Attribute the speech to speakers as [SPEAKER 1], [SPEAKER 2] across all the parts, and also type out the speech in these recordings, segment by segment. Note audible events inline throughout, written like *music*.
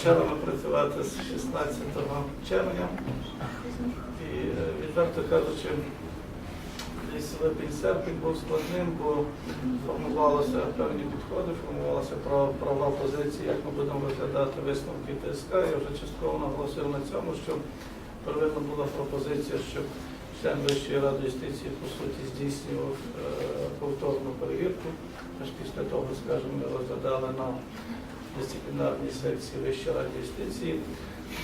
[SPEAKER 1] Почали працювати з 16 червня і е, відверто кажучи, липень-серпень був складним, бо формувалися певні підходи, формувалися права, позиції, як ми будемо розглядати висновки ТСК. Я вже частково наголосив на цьому, що первинна була пропозиція, щоб член Вищої ради юстиції по суті здійснював е, повторну перевірку. Аж після того, скажімо, ми розглядали на дисциплінарній секції Вищої ради юстиції.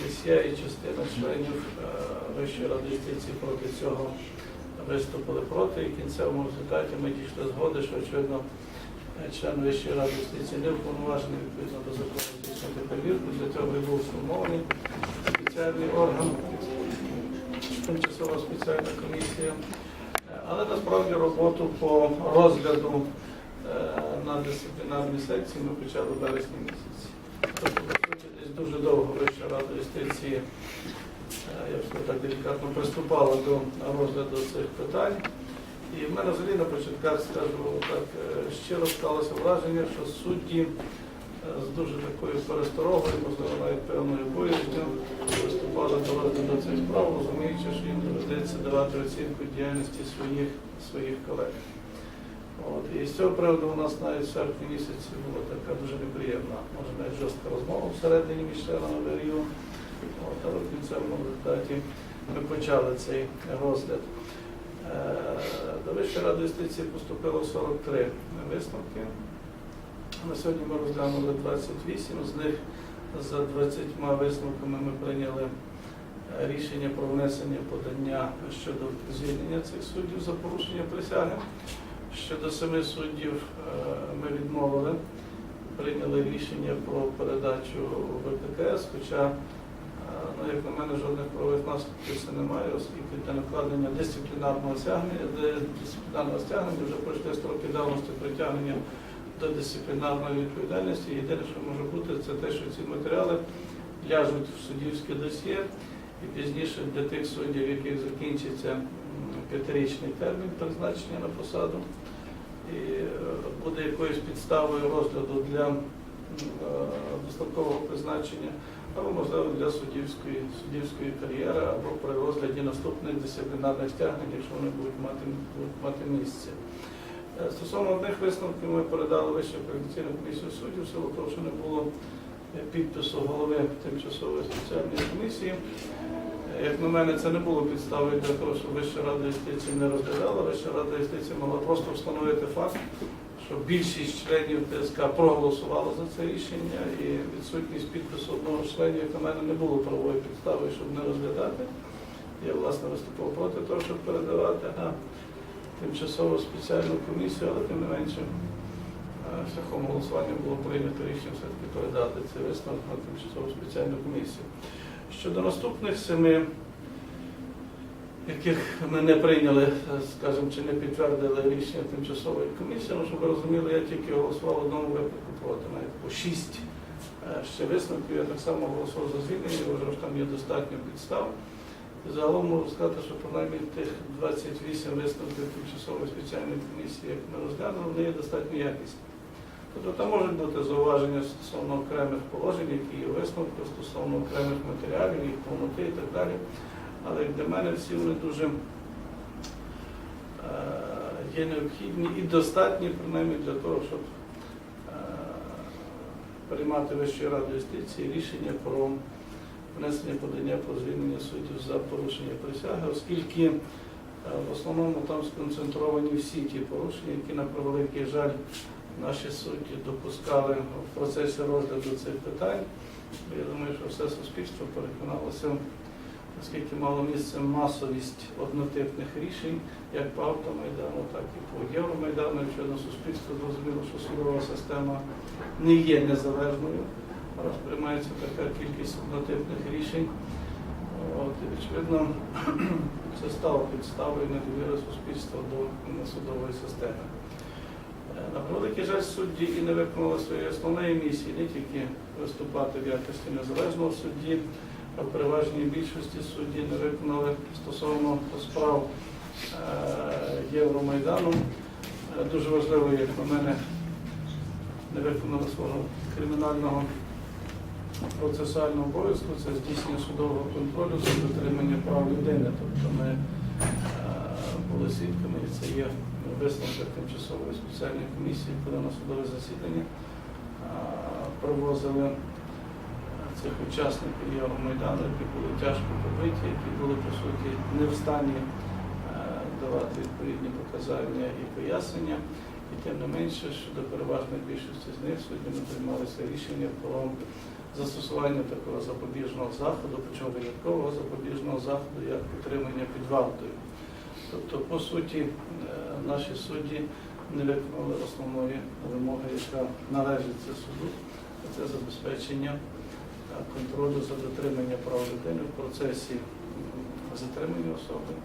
[SPEAKER 1] Десь я і частина членів е, Вищої ради юстиції проти цього виступили проти. І в кінцевому результаті ми дійшли згоди, що очевидно член Вищої ради юстиції не уповноважений відповідно до закону здійснити перевірку. Для цього і був сформований спеціальний орган, тимчасова спеціальна комісія. Е, Але насправді роботу по розгляду на дисциплінарній секції ми почали в вересні місяці. Тобто, дуже довго Вища рада юстиції, е, я б сказав так делікатно, приступала до розгляду цих питань. І в мене взагалі на початках, скажу так, е, щиро склалося враження, що судді е, з дуже такою пересторогою, можливо, навіть певною боязню, приступали до розгляду цих справ, розуміючи, що їм доведеться давати оцінку діяльності своїх, своїх колег. От. І з цього приводу у нас навіть в серпні місяці була така дуже неприємна, може навіть жорстка розмова всередині між членами. Але в кінцевому результаті ми почали цей розгляд. Е, До Вищої ради юстиції поступило 43 висновки. На сьогодні ми розглянули 28, з них за 20 висновками ми прийняли е, рішення про внесення подання щодо звільнення цих суддів за порушення присяги. Щодо семи суддів е, ми відмовили, прийняли рішення про передачу в ВККС, хоча, е, ну, як на мене, жодних правових наслідків це немає, оскільки для накладення дисциплінарного стягнення, дисциплінарного стягнення вже пройшли строки давності притягнення до дисциплінарної відповідальності. Єдине, що може бути, це те, що ці матеріали ляжуть в суддівське досьє, і пізніше для тих суддів, яких закінчиться п'ятирічний термін призначення на посаду, і е, буде якоюсь підставою розгляду для е, призначення, або можливо для суддівської, суддівської кар'єри, або при розгляді наступних дисциплінарних стягнень, якщо вони будуть мати, будуть мати місце. Е, Стосовно одних висновків ми передали Вищу координаційну комісію суддів, в силу того, що не було підпису голови тимчасової спеціальної комісії. Як на мене, це не було підставою для того, щоб Вища рада юстиції не розглядала. Вища рада юстиції могла просто встановити факт, що більшість членів ТСК проголосувала за це рішення, і відсутність підпису одного з членів, як на мене, не було правовою підставою, щоб не розглядати. Я, власне, виступав проти того, щоб передавати на тимчасову спеціальну комісію, але тим не менше е, шляхом голосування було прийнято рішення все-таки передати цей висновок на тимчасову спеціальну комісію. Щодо наступних семи, яких ми не прийняли, е, скажімо, чи не підтвердили рішення тимчасової комісії, ну, щоб ви розуміли, я тільки голосував в одному випадку проти, навіть по шість е, ще висновків, я так само голосував за звільнення, вважав, що там є достатньо підстав. Загалом можу сказати, що принаймні тих 28 висновків тимчасової спеціальної комісії, як ми розглянули, вони є достатньо якісні. Тобто там можуть бути зауваження стосовно окремих положень, які є у висновку, стосовно окремих матеріалів, їх повноти і так далі. Але для мене всі вони дуже е, є необхідні і достатні, принаймні, для того, щоб е, приймати Вищою радою юстиції рішення про внесення подання про звільнення суддів за порушення присяги, оскільки е, в основному там сконцентровані всі ті порушення, які на превеликий жаль наші судді допускали в процесі розгляду цих питань. Я думаю, що все суспільство переконалося, наскільки мало місце масовість однотипних рішень, як по автомайдану, так і по Євромайдану. Відповідно, суспільство зрозуміло, що судова система не є незалежною раз приймається така кількість однотипних рішень. От, і, очевидно, *clears throat* це стало підставою недовіри суспільства до судової системи. На превеликий жаль, судді і не виконали своєї основної місії, не тільки виступати в якості незалежного судді, а в переважній більшості судді не виконали стосовно справ е, Євромайдану. Е, Дуже важливо, як на мене, не виконали свого кримінального процесуального обов'язку це здійснення судового контролю за дотримання прав людини. Тобто ми е, були свідками, і це є висновки тимчасової спеціальної комісії, коли на судове засідання привозили е, цих учасників Євромайдану, які були тяжко побиті, які були по суті не в стані е, давати відповідні показання і пояснення. І тим не менше, що до переважної більшості з них сьогодні приймалися рішення про застосування такого запобіжного заходу, причому виняткового запобіжного заходу, як утримання під вартою. Тобто, по суті, е, наші судді не виконали основної вимоги, яка належить це суду, це забезпечення е, контролю за дотримання прав людини в процесі затримання особи, е,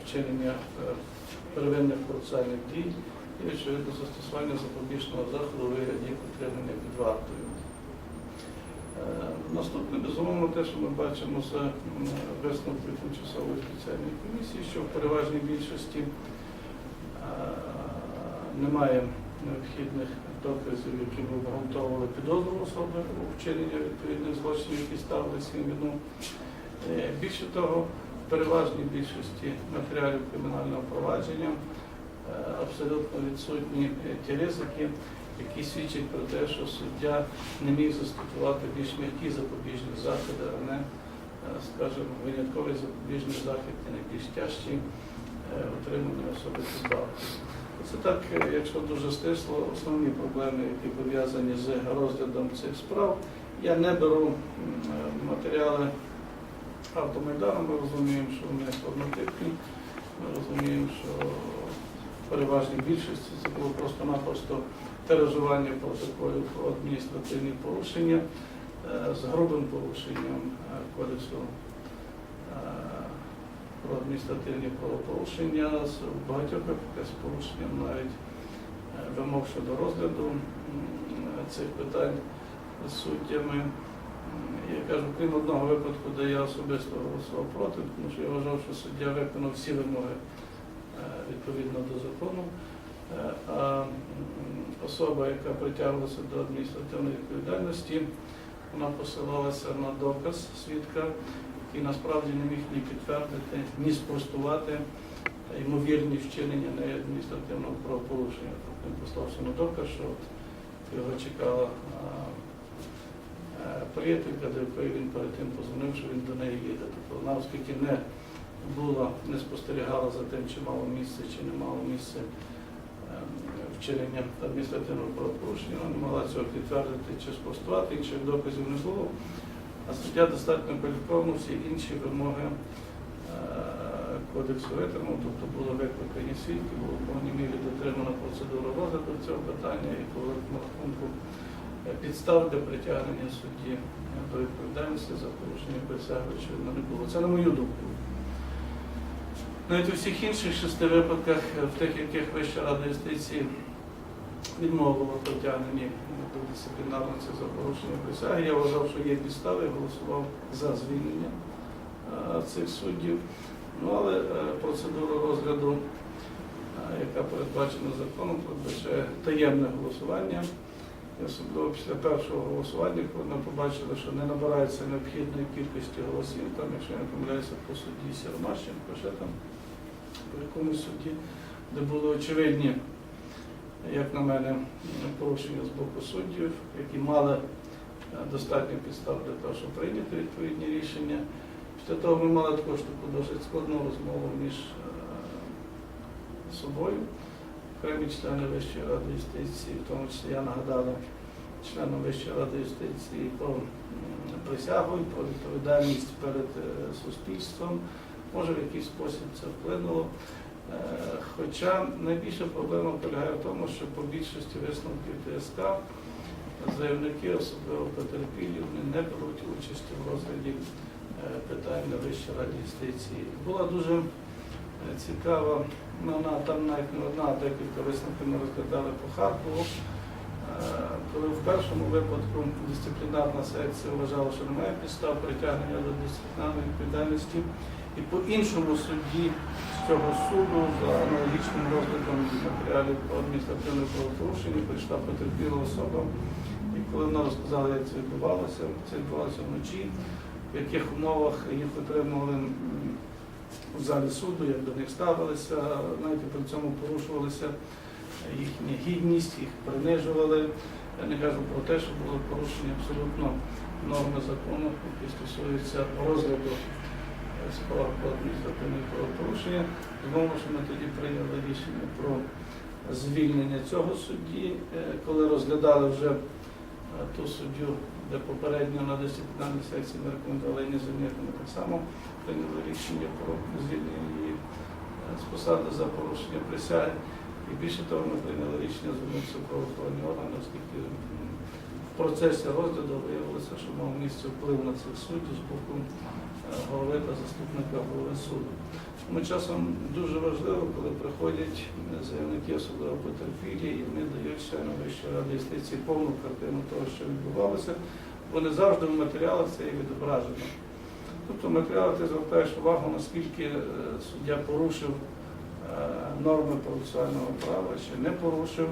[SPEAKER 1] вчинення е, первинних процесуальних дій і відповідно застосування запобіжного заходу вигляді утримання під вартою. Наступне, безумовно, те, що ми бачимо з висновків тимчасової спеціальної комісії, що в переважній більшості немає необхідних доказів, які б обґрунтовували підозру особи у вчиненні відповідних злочинів, які ставили свій вину. Е, Більше того, в переважній більшості матеріалів кримінального провадження е, абсолютно відсутні е, ті ризики, які свідчать про те, що суддя не міг застосувати більш м'які запобіжні заходи, а не, е, скажімо, винятковий запобіжний захід і найбільш тяжчі е, отримання особи під. Це так, е, якщо дуже стисло, основні проблеми, які пов'язані з розглядом цих справ. Я не беру е, матеріали автомайдану, ми розуміємо, що вони однотипні, ми розуміємо, що в переважній більшості це було просто-напросто тиражування протоколів про адміністративні порушення з грубим порушенням кодексу про адміністративні правопорушення, з багатьох з порушенням навіть е, вимог щодо розгляду цих питань з суддями. Я кажу, крім одного випадку, де я особисто голосував проти, тому що я вважав, що суддя виконав всі вимоги е, відповідно до закону. Е, А особа, яка притягувалася до адміністративної відповідальності, вона посилалася на доказ свідка, який насправді не міг ні підтвердити, ні спростувати ймовірні вчинення неї адміністративного правопорушення. Тобто він послався на доказ, що от його чекала е, приятелька, до якої він перед тим позвонив, що він до неї їде. Тобто вона, оскільки не була, не спостерігала за тим, чи мало місце, чи не мало місце ем, вчинення адміністративного правопорушення, вона не могла цього підтвердити чи спростувати, інших доказів не було. А суддя достатньо кваліфіковано всі інші вимоги е, кодексу витримав, тобто були викликані свідки, було в повній мірі дотримана процедура розгляду цього питання і по рахунку підстав для притягнення судді до відповідальності за порушення присяги, очевидно, не було. Це на мою думку. Навіть у всіх інших шести випадках, в тих, яких Вища рада юстиції відмовила в притягненні до дисциплінарного цих за порушення присяги, я вважав, що є підстави, голосував за звільнення е, цих суддів. Ну, але е, процедура розгляду, е, яка передбачена законом, передбачає таємне голосування. І особливо після першого голосування, коли ми побачили, що не набирається необхідної кількості голосів, там, якщо я не помиляюся, по судді Сірмащенко, ще там по якомусь суді, де були очевидні, як на мене, порушення з боку суддів, які мали е, достатньо підстав для того, щоб прийняти відповідні рішення. Після того ми мали також таку досить складну розмову між е, собою. Окремі члени Вищої ради юстиції, в тому числі я нагадала членам Вищої ради юстиції про присягу про відповідальність перед е, суспільством. Може, в якийсь спосіб це вплинуло. Е, Хоча найбільша проблема полягає в тому, що по більшості висновків ТСК заявники, особливо потерпілі, не беруть участі в розгляді е, питань на Вищій раді юстиції. Була дуже е, цікава, ну, вона там навіть не одна, декілька висновків ми розглядали по Харкову. Коли в першому випадку дисциплінарна секція вважала, що немає підстав притягнення до дисциплінарної відповідальності, і по іншому судді цього суду за аналогічним розглядом матеріалів про адміністративне правопорушення прийшла потерпіла особа, яку коли вона розказала, як це відбувалося, це відбувалося вночі, в яких умовах їх отримували в залі суду, як до них ставилися, навіть при цьому порушувалися їхня гідність, їх принижували. Я не кажу про те, що було порушення абсолютно норми закону, які стосуються розгляду е, справ про. Знову ж ми тоді прийняли рішення про звільнення цього судді, е, коли розглядали вже е, ту суддю, де попередньо на дисциплінарній секції ми рекомендували не звільнити, ми так само прийняли рішення про звільнення її е, з посади за порушення присяги. І більше того, ми прийняли рішення звернутися правоохоронні органи, оскільки в процесі розгляду виявилося, що мав місце вплив на цих суддів з боку голови та заступника голови суду. Тому часом дуже важливо, коли приходять е, заявники, особливо потерпілі, і вони дають членам Вищої ради юстиції повну картину того, що відбувалося, бо не завжди в матеріалах це є відображено. Тобто в матеріалах ти звертаєш увагу, наскільки е, суддя порушив е, норми процесуального права чи не порушив.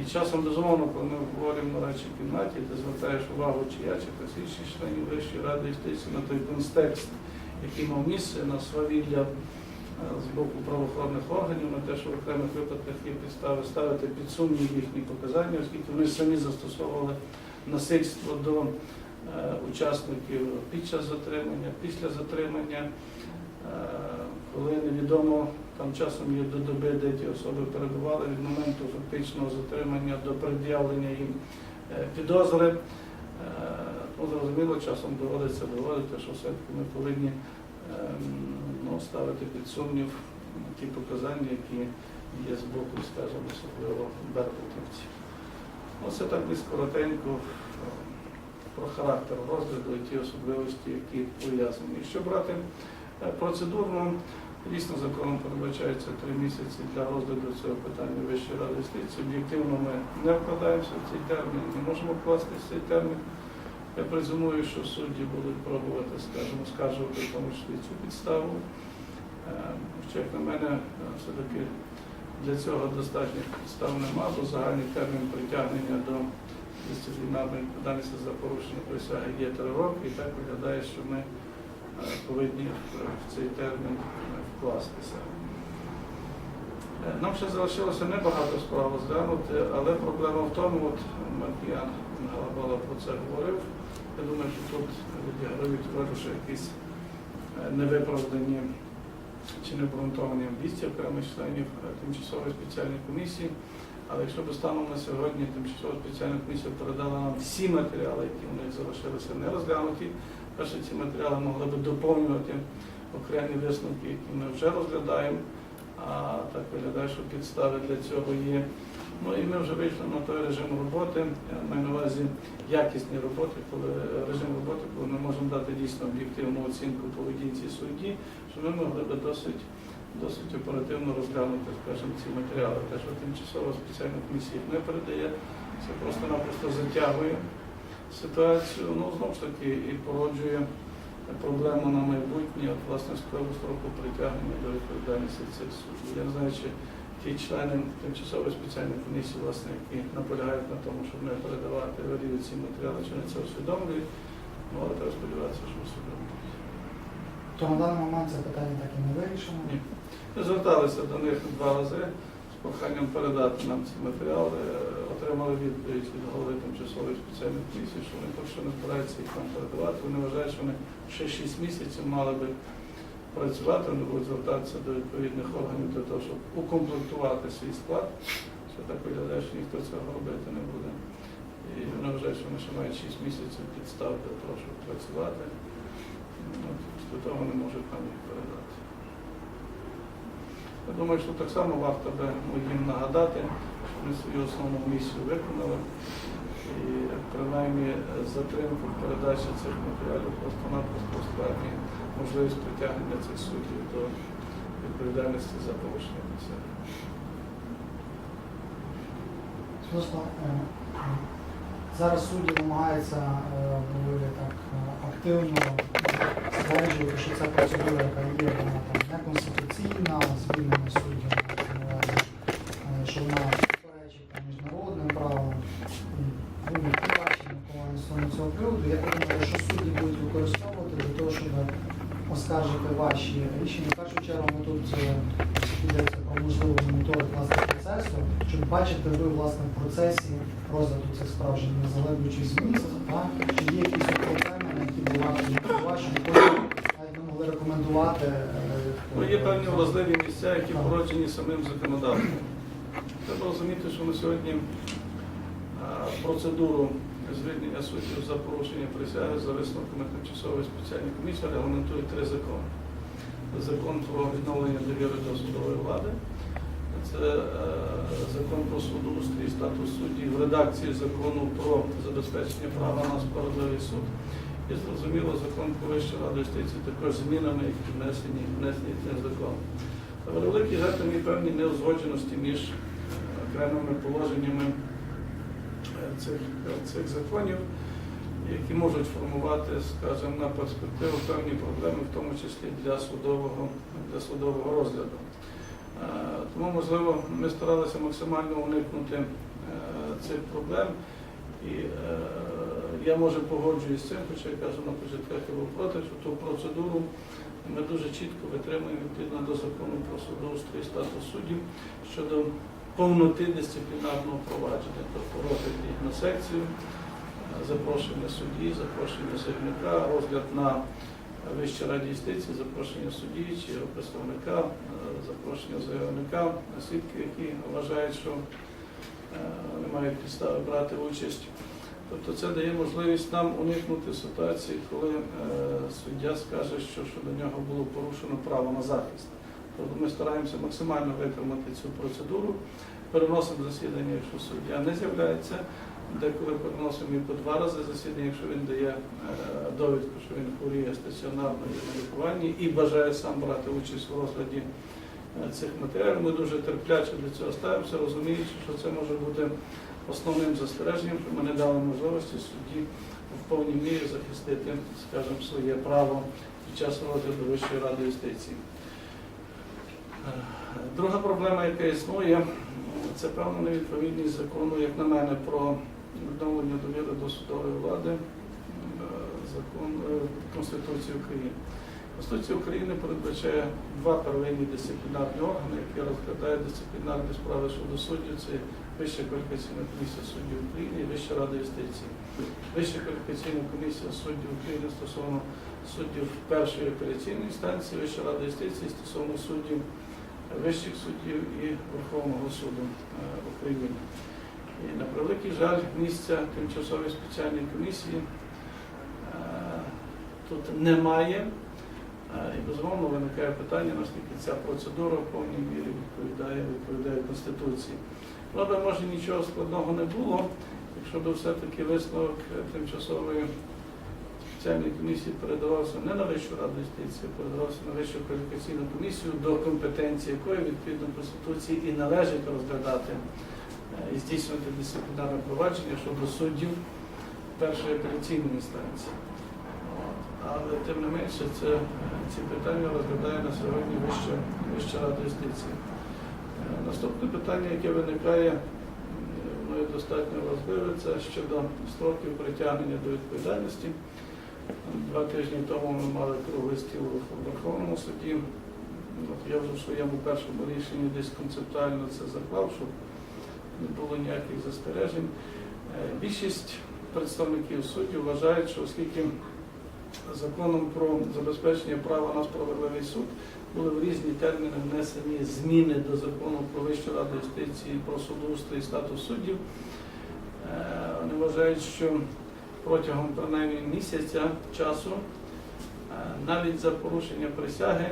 [SPEAKER 1] І часом, безумовно, коли ми говоримо на речі кімнаті, ти звертаєш увагу, чи я, чи хтось інший членів Вищої ради юстиції на той контекст, який мав місце на свавілля е, з боку правоохоронних органів, на те, що в окремих випадках є підстави ставити під сумнів їхні показання, оскільки вони самі застосовували насильство до е, учасників під час затримання, після затримання, е, коли невідомо, там часом є до доби, де ті особи перебували від моменту фактичного затримання до пред'явлення їм е, підозри. Е, Ну, зрозуміло, часом доводиться доводити, що все-таки ми повинні ем, ну, ставити під сумнів ті показання, які є з боку, скажімо, особливо беркутівців. Ну, це так десь коротенько е, про характер розгляду і ті особливості, які пов'язані. Якщо брати процедурно, дійсно законом передбачається три місяці для розгляду цього питання Вищої ради юстиції. Об'єктивно ми не вкладаємося в цей термін, не можемо вкласти в цей термін. Я презумую, що судді будуть пробувати, скажімо, скаржувати в тому числі цю підставу. Е, Що, як на мене, е, все-таки для цього достатніх підстав нема, бо загальний термін притягнення до дисциплінарної відповідальності за порушення присяги є три роки, і так виглядає, що ми е, повинні в- цей термін вкластися. Е, Нам ще залишилося небагато справ розглянути, але проблема в тому, от Маркіян Галабала про це говорив. Я думаю, що тут відіграють роль якісь е, невиправдані чи необґрунтовані амбіції окремих членів е, тимчасової спеціальної комісії. Але якщо б станом на сьогодні тимчасова спеціальна комісія передала нам всі матеріали, які в них залишилися не розглянуті, перше ці матеріали могли б доповнювати окремі висновки, які ми вже розглядаємо. А так виглядає, що підстави для цього є. Ну і ми вже вийшли на той режим роботи, маю на увазі якісні роботи, коли режим роботи, коли ми можемо дати дійсно об'єктивну оцінку поведінці судді, що ми могли би досить, досить оперативно розглянути, скажімо, ці матеріали. Те, що тимчасова спеціальна комісія не передає, це просто-напросто затягує ситуацію. Ну, знову ж таки, і породжує проблему на майбутнє, от, власне, складу строку притягнення до відповідальності цих суддів. Я не знаю, чи ті члени тимчасової спеціальної комісії, власне, які наполягають на тому, щоб не передавати валію ці матеріали, чи вони це усвідомлюють, ну, але треба сподіватися, що усвідомлюють.
[SPEAKER 2] То на даний момент це питання так і не вирішено.
[SPEAKER 1] Ні. Ми зверталися до них два рази з проханням передати нам ці матеріали, отримали відповідь від голови тимчасової спеціальної комісії, що вони поки що не збираються їх нам передавати. Вони вважають, що вони ще 6 місяців мали би працювати, вони будуть звертатися до відповідних органів для того, щоб укомплектувати свій склад. Що так виглядає, що ніхто цього робити не буде. І вони вважають, що вони ще мають 6 місяців підстав для того, щоб працювати. Після того вони можуть нам їх передати. Я думаю, що так само варто би ну, їм нагадати, що вони свою основну місію виконали. І принаймні затримку передачі цих матеріалів просто-напросто ускладнює можливість притягнення цих суддів до відповідальності за порушення.
[SPEAKER 2] Е, зараз судді намагаються е, доволі так е, активно стверджувати, що ця процедура, яка є, вона там неконституційна, звільнення суддів, мається
[SPEAKER 1] сьогодні процедуру звільнення суддів за порушення присяги за висновками тимчасової спеціальної комісії регламентує три закони. Закон про відновлення довіри до судової влади, це е, закон про судоустрій, статус суддів редакції закону про забезпечення права на справедливий суд. І зрозуміло, закон про Вищу раду юстиції також змінами, які внесені, внесені цим законом. Великий жаль, певні неузгодженості між окремими положеннями е, цих, цих законів, які можуть формувати, скажімо, на перспективу певні проблеми, в тому числі для судового, для судового розгляду. Е, Тому, можливо, ми старалися максимально уникнути е, цих проблем. І е, я може погоджуюсь з цим, хоча я кажу на початках був проти, що ту процедуру ми дуже чітко витримуємо відповідно до закону про судоустрій і статус суддів щодо повноти дисциплінарного провадження, тобто розгляд їх на секцію, запрошення судді, запрошення заявника, розгляд на Вищій раді юстиції, запрошення судді чи його представника, запрошення заявника, свідків, які вважають, що е, вони мають підстави брати участь. Тобто це дає можливість нам уникнути ситуації, коли е, суддя скаже, що щодо нього було порушено право на захист. Тобто ми стараємося максимально витримати цю процедуру, переносимо засідання, якщо суддя не з'являється, деколи переносимо і по два рази засідання, якщо він дає е, довідку, що він хворіє стаціонарно і на лікуванні і бажає сам брати участь у розгляді е, цих матеріалів. Ми дуже терпляче до цього ставимося, розуміючи, що це може бути основним застереженням, що ми не дали можливості судді в повній мірі захистити, скажімо, своє право під час розгляду Вищої ради юстиції. Друга проблема, яка існує, це певна невідповідність закону, як на мене, про відновлення довіри до судової влади, е, закон е, Конституції України. Конституція України передбачає два первинні дисциплінарні органи, які розглядають дисциплінарні справи щодо суддів. Це Вища кваліфікаційна комісія суддів України і Вища рада юстиції. Вища кваліфікаційна комісія суддів України стосовно суддів першої апеляційної інстанції, Вища рада юстиції стосовно суддів вищих суддів і Верховного суду е, України. І на превеликий жаль, місця тимчасової спеціальної комісії е, тут немає. Е, І безумовно виникає питання, наскільки ця процедура в повній мірі відповідає, відповідає Конституції. Правда, може нічого складного не було, якщо б все-таки висновок тимчасової спеціальної комісії передавався не на Вищу раду юстиції, передавався на Вищу кваліфікаційну комісію, до компетенції якої відповідно Конституції і належить розглядати е, і здійснювати дисциплінарне провадження щодо суддів першої апеляційної інстанції. Але тим не менше, це, е, ці питання розглядає на сьогодні Вища, Вища рада юстиції. Е, Наступне питання, яке виникає, воно достатньо важливе, це щодо строків притягнення до відповідальності. Два тижні тому ми мали круглий стіл у Верховному суді. От я вже в своєму першому рішенні десь концептуально це заклав, щоб не було ніяких застережень. Е, Більшість представників суддів вважають, що оскільки законом про забезпечення права на справедливий суд були в різні терміни внесені зміни до закону про Вищу раду юстиції, про судоустрій і статус суддів, е, вони вважають, що протягом принаймні місяця часу, е, навіть за порушення присяги,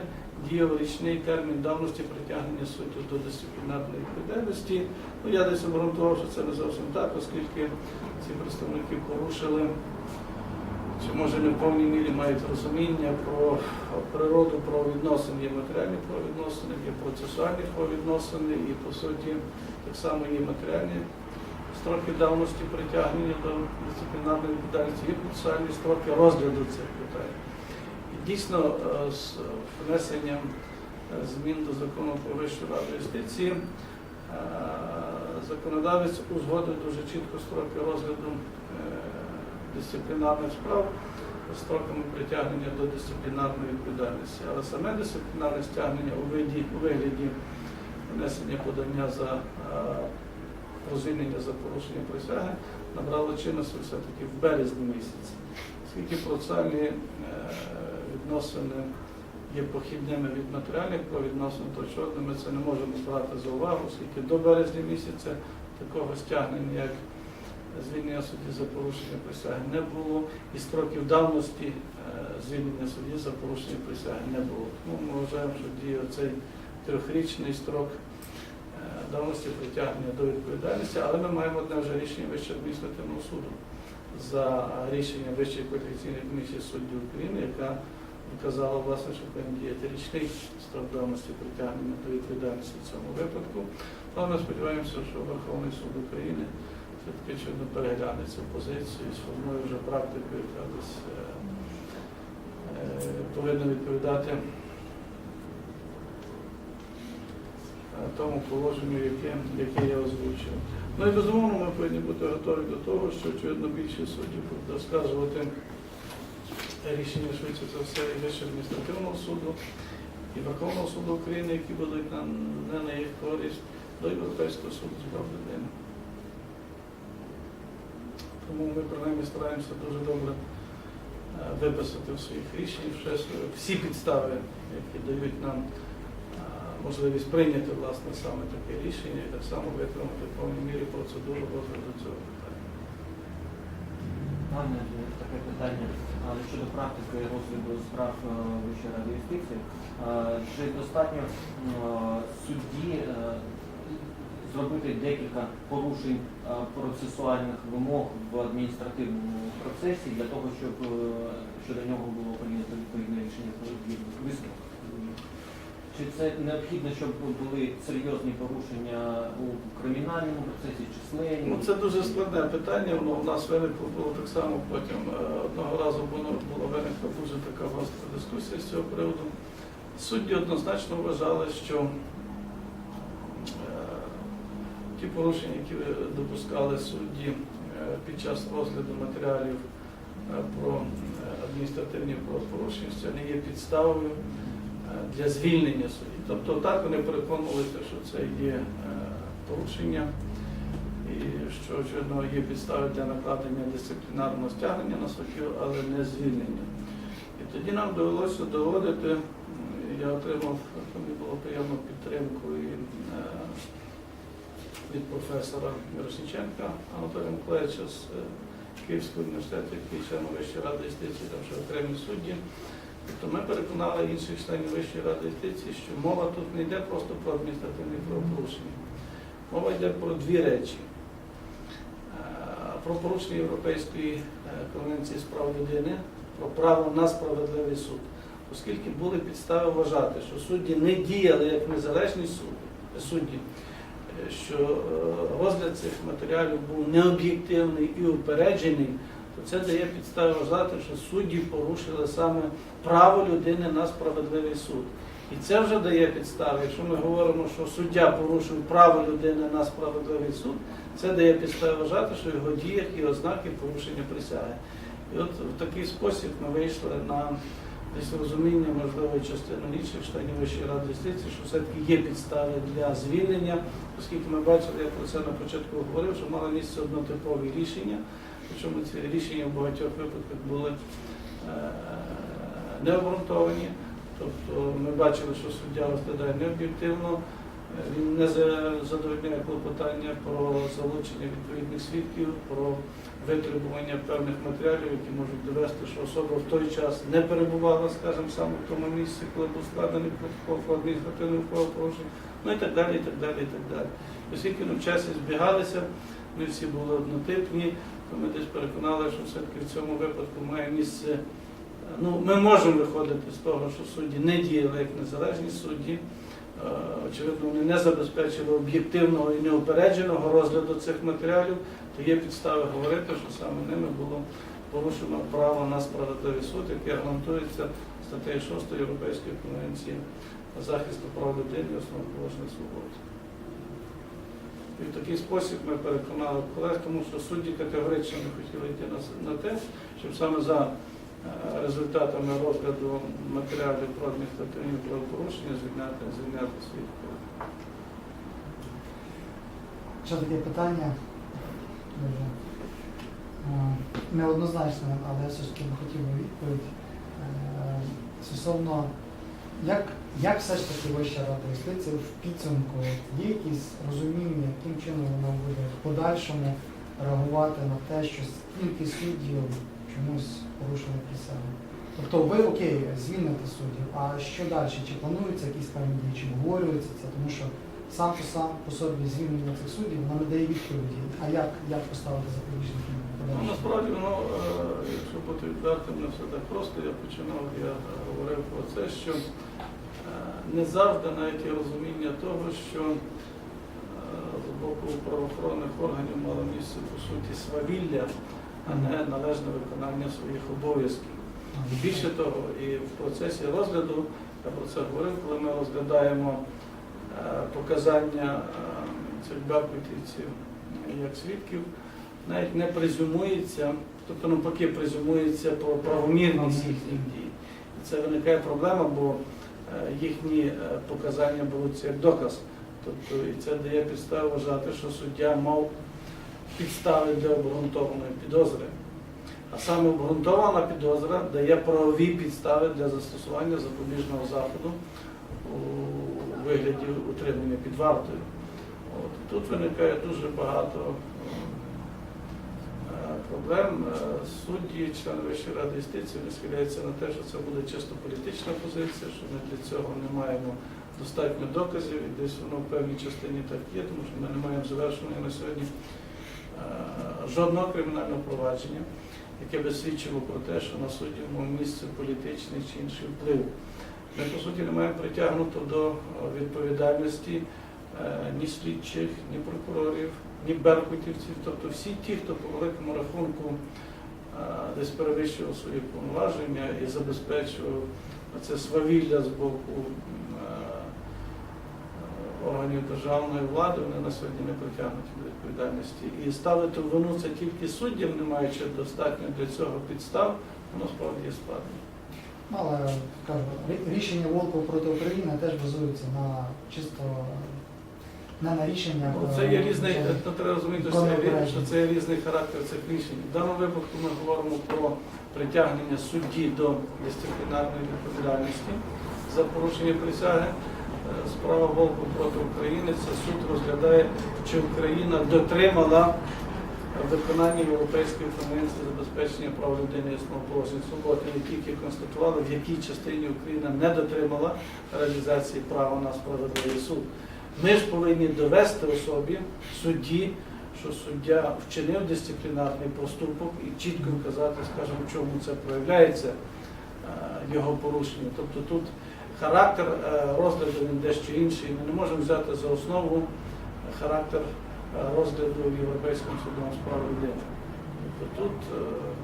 [SPEAKER 1] діяв річний термін давності притягнення суддів до дисциплінарної відповідальності. Ну, я десь обґрунтував, що це не зовсім так, оскільки ці представники порушили, чи може не в повній мірі мають розуміння про природу правовідносин, є матеріальні правовідносини, є процесуальні правовідносини і, по суті, так само є матеріальні строки давності притягнення до дисциплінарної відповідальності, є процесуальні строки розгляду цих питань. І дійсно е, з внесенням е, змін до закону про Вищу раду юстиції е, законодавець узгодив дуже чітко строки розгляду е, дисциплінарних справ. строками притягнення до дисциплінарної відповідальності. Але саме дисциплінарне стягнення у вигляді, внесення подання за е, про звільнення за порушення присяги набрало чинності все-таки в березні місяці. Оскільки процесуальні е, відносини є похідними від матеріальних правовідносин, то чорно ми це не можемо брати за увагу, оскільки до березня місяця такого стягнення, як звільнення судді за порушення присяги не було, і строків давності е, звільнення судді за порушення присяги не було. Тому ми вважаємо, що діє цей трьохрічний строк давності притягнення до відповідальності, але ми маємо одне вже рішення Вищого адміністративного суду за рішення Вищої кваліфікаційної комісії суддів України, яка вказала, власне, що повинен діяти річний строк давності притягнення до відповідальності в цьому випадку. Але ми сподіваємося, що Верховний суд України все-таки чудно перегляне цю позицію і сформує вже практику, яка десь е, е, повинна відповідати е, тому положенню, яке, яке я озвучив. Ну і безумовно ми повинні бути готові до того, що очевидно більшість суддів буде оскаржувати рішення швидше за все і Вищого адміністративного суду і Верховного суду України, які будуть на, не на їх користь до Європейського суду з прав людини. Тому ми принаймні стараємося дуже добре е, виписати в своїх рішеннях всі підстави, які дають нам можливість прийняти власне саме таке рішення і так само витримати в повній мірі процедуру розгляду цього питання.
[SPEAKER 3] Пане, таке питання щодо практики розгляду справ е, Вищої ради юстиції. Чи достатньо судді е, зробити декілька порушень е, процесуальних вимог в адміністративному процесі для того, щоб е, щодо нього було прийнято відповідне рішення про висновок? Чи це необхідно, щоб були серйозні порушення у кримінальному процесі, численні?
[SPEAKER 1] Ну, це дуже складне питання, воно у нас виникло було так само потім. е, Одного разу було виникла дуже така гостра дискусія з цього приводу. Судді однозначно вважали, що е, ті порушення, які допускали судді е, під час розгляду матеріалів про адміністративні правопорушення, це не є підставою для звільнення судді. Тобто так вони переконувалися, що це є е, порушення і що очевидно є підстави для накладення дисциплінарного стягнення на суддю, але не звільнення. І тоді нам довелося доводити, я отримав, мені було приємну підтримку і е, від професора Мирошниченка Анатолія Миколаївича з е, Київського університету, який член Вищої ради юстиції, там ще окремі судді. Тобто ми переконали інших членів Вищої ради юстиції, що мова тут не йде просто про адміністративні правопорушення. Мова йде про дві речі. Е, Про порушення Європейської е, конвенції з прав людини, про право на справедливий суд, оскільки були підстави вважати, що судді не діяли як незалежні суди, судді, е, що е, розгляд цих матеріалів був необ'єктивний і упереджений, то це дає підстави вважати, що судді порушили саме право людини на справедливий суд. І це вже дає підстави. Якщо ми говоримо, що суддя порушив право людини на справедливий суд, це дає підстави вважати, що його діях є ознаки порушення присяги. І от в такий спосіб ми вийшли на десь розуміння можливої частини інших членів Вищої ради юстиції, що все-таки є підстави для звільнення, оскільки ми бачили, я про це на початку говорив, що мали місце однотипові рішення, причому ці рішення в багатьох випадках були е, необґрунтовані. Тобто ми бачили, що суддя розглядає необ'єктивно, він не за- задовольняє клопотання про залучення відповідних свідків, про витребування певних матеріалів, які можуть довести, що особа в той час не перебувала, скажімо, саме в тому місці, коли був складений протокол про адміністративне правопорушення, ну і так далі, і так далі, і так далі. Оскільки в часі збігалися, ми всі були однотипні, ми десь переконали, що все-таки в цьому випадку має місце Ну, ми можемо виходити з того, що судді не діяли як незалежні судді. Е, Очевидно, вони не забезпечили об'єктивного і неупередженого розгляду цих матеріалів, то є підстави говорити, що саме ними було порушено право на справедливий суд, яке гарантується статтею 6 Європейської конвенції захисту прав людини і основоположних свобод. І в такий спосіб ми переконали колег, тому що судді категорично не хотіли йти на, те, щоб саме за е, результатами розгляду матеріалів про адміністративні правопорушення звільняти, звільняти свідків.
[SPEAKER 2] Ще таке питання. Дуже е, але я все ж таки хотів би відповідь. Е, Стосовно, як, як все ж таки Вища рада юстиції в підсумку є якісь розуміння, яким чином вона буде в подальшому реагувати на те, що скільки суддів чомусь порушили присягу? Тобто ви окей, звільните суддів, а що далі? Чи плануються якісь певні дії, чи обговорюється це? Тому що сам по сам по собі звільнення цих суддів вона не дає відповіді. А як, як поставити запобіжники?
[SPEAKER 1] Ну, насправді, ну, е, якщо бути відвертим, не все так просто. Я починав, я говорив про це, що е, не завжди навіть є розуміння того, що е, з боку правоохоронних органів мало місце по суті свавілля, а не належне виконання своїх обов'язків. Більше того, і в процесі розгляду, я про це говорив, коли ми розглядаємо е, показання е, цих беркутівців як свідків, навіть не презюмується, тобто навпаки презюмується про правомірність їхніх дій. І це виникає проблема, бо їхні е, показання беруться як доказ. Тобто і це дає підставу вважати, що суддя мав підстави для обґрунтованої підозри. А саме обґрунтована підозра дає правові підстави для застосування запобіжного заходу у вигляді утримання під вартою. От. Тут виникає дуже багато е, проблем. Е, Судді, члени Вищої ради юстиції вони схиляються на те, що це буде чисто політична позиція, що ми для цього не маємо достатньо доказів, і десь воно в певній частині так є, тому що ми не маємо завершеної на сьогодні е, жодного кримінального провадження, яке би свідчило про те, що на судді мав місце політичний чи інший вплив. Ми, по суті, не маємо притягнуто до е, відповідальності ні слідчих, ні прокурорів, ні беркутівців, тобто всі ті, хто по великому рахунку десь перевищував свої повноваження і забезпечував це свавілля з боку органів державної влади, вони на сьогодні не притягнуті до відповідальності. І ставити вину це тільки суддям, не маючи достатньо для цього підстав, воно справді є складно.
[SPEAKER 2] Ну, але кажу, рішення Волкова проти України теж базується на чисто на рішення.
[SPEAKER 1] Ну, Це є різний, це треба розуміти, що це, є- що це є різний характер цих рішень. В даному випадку ми говоримо про притягнення судді до дисциплінарної відповідальності за порушення присяги. Е, Справа Волку проти України це суд розглядає, чи Україна дотримала виконання Європейської конвенції забезпечення прав людини і основоположних свобод, і не тільки констатували, в якій частині Україна не дотримала реалізації права на справедливий суд. Ми ж повинні довести особі, судді, що суддя вчинив дисциплінарний проступок і чітко вказати, скажімо, в чому це проявляється е, його порушення. Тобто тут характер е, розгляду він дещо інший. Ми не можемо взяти за основу характер е, розгляду Європейським судом з прав людини. Тобто тут,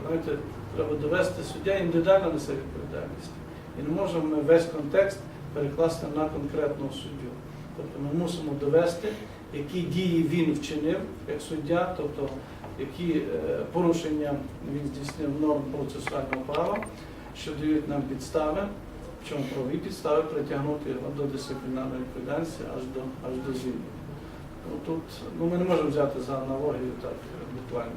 [SPEAKER 1] знаєте, треба довести суддя індивідуально несе відповідальність. І не можемо ми весь контекст перекласти на конкретного суддю. Тобто ми мусимо довести, які дії він вчинив як суддя, тобто які е, порушення він здійснив норм процесуального права, що дають нам підстави, в чому правові підстави притягнути його до дисциплінарної відповідальності аж до аж до звільнення. Ну, тут ну, ми не можемо взяти за аналогію так буквально.